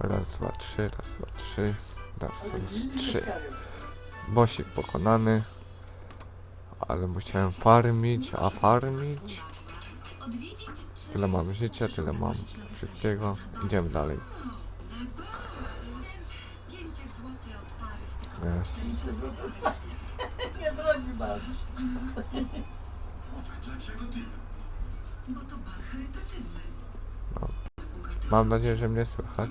Raz, dwa, trzy, raz, dwa, trzy. Dark Souls 3. Bosik pokonany. Ale musiałem farmić, a farmić. Tyle mam życia, tyle mam wszystkiego. Idziemy dalej. Jest. Nie drogi mam. Bo to bar charytatywny. Mam nadzieję, że mnie słychać.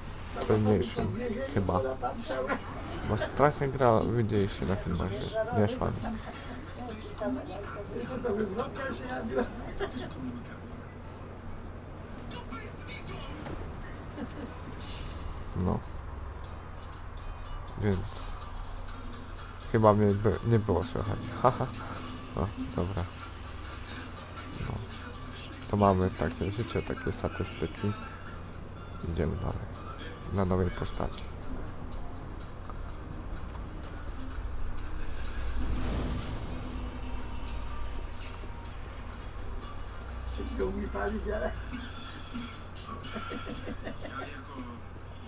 trudniejszym chyba. Bo strasznie gra widzieliście na filmach, że nie szła. No. Więc chyba mnie by, nie było słychać. Haha. No, dobra. No. To mamy takie życie, takie statystyki. Idziemy dalej. Na nowej postaci. Tylko umie palić, ale... Ja jako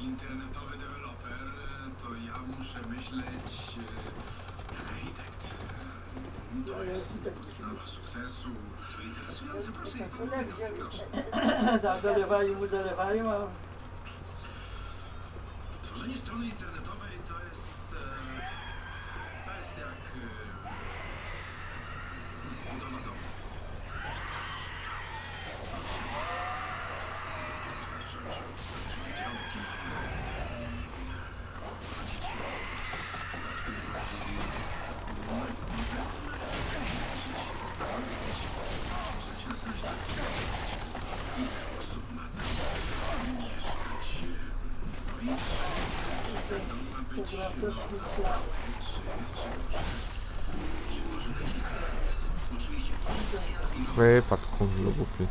internetowy deweloper, to ja muszę myśleć e, jak architekt. E, To jest sprawa sukcesu. To interesujące, proszę. proszę. Tam dolewają mu, dolewają, a... Tworzenie strony internetowej to jest... E, to jest jak... E, budowa domu. Wystarczy, że działki, Co gra też Wypadł kundlu głupi.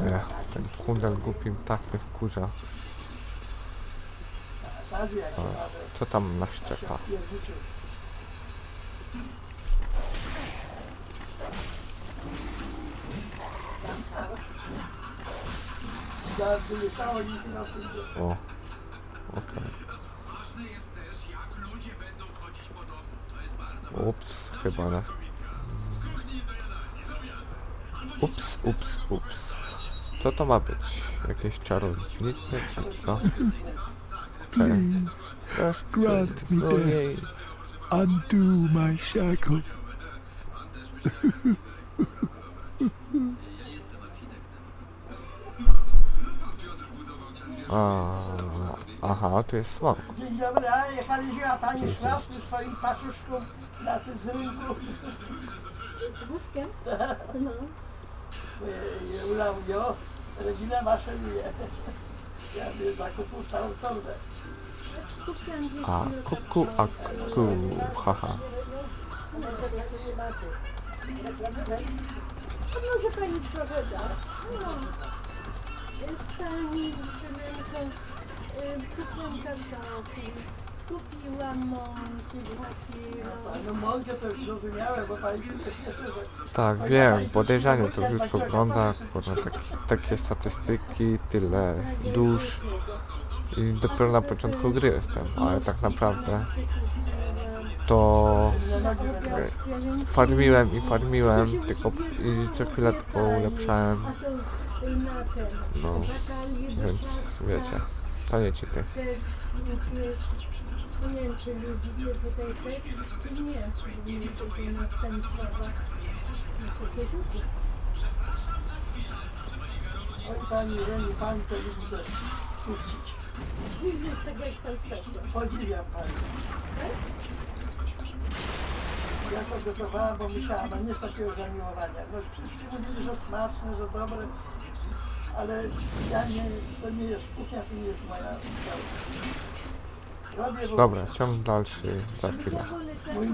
Nie, ten kundel głupi tak mnie wkurza. Co tam na tym O. Okej. Ważne jest też, jak ludzie będą chodzić po domu. Jest bardzo Ups, chyba na... Ups, ups, ups. Co to ma być? Jakieś czarownice czy co? Okej. Proszę, Grant me ojej. Undo my shackles. A, aha, tu jest smok. Dzień dobry, a jechaliśmy, a pani szła z tym swoim paczuszką na tym z rynku. Z wózkiem? No. Ula mówi, o, rodzinę maszynuje. Ja mnie zakupił całą torbę. A, kuku, a kuku, haha. A może pani przewoda? No. Pani no mąkę to już zrozumiałem, bo że Tak, wiem, podejrzanie to wszystko wygląda, kurwa, takie, takie statystyki, tyle dusz i dopiero na początku gry jestem, ale tak naprawdę to farmiłem i farmiłem, tylko i co chwilę tylko ulepszałem, no, więc wiecie, to nie ci ty. nie wiem czy lubicie tutaj tekst, nie wiem czy lubicie tutaj następne słowa. Muszę coś uczyć. oj pani Reni, pani to lubi też puścić. Widzisz, tak jak pan Stefan. Podziwiam pani. Ja to gotowałam, bo myślałam, a nie z takiego zamiłowania. No wszyscy mówili, że smaczne, że dobre, ale ja nie, to nie jest kuchnia, to nie jest moja działka. Robię, bo Dobra, ciąg dalszy za chwilę. Mój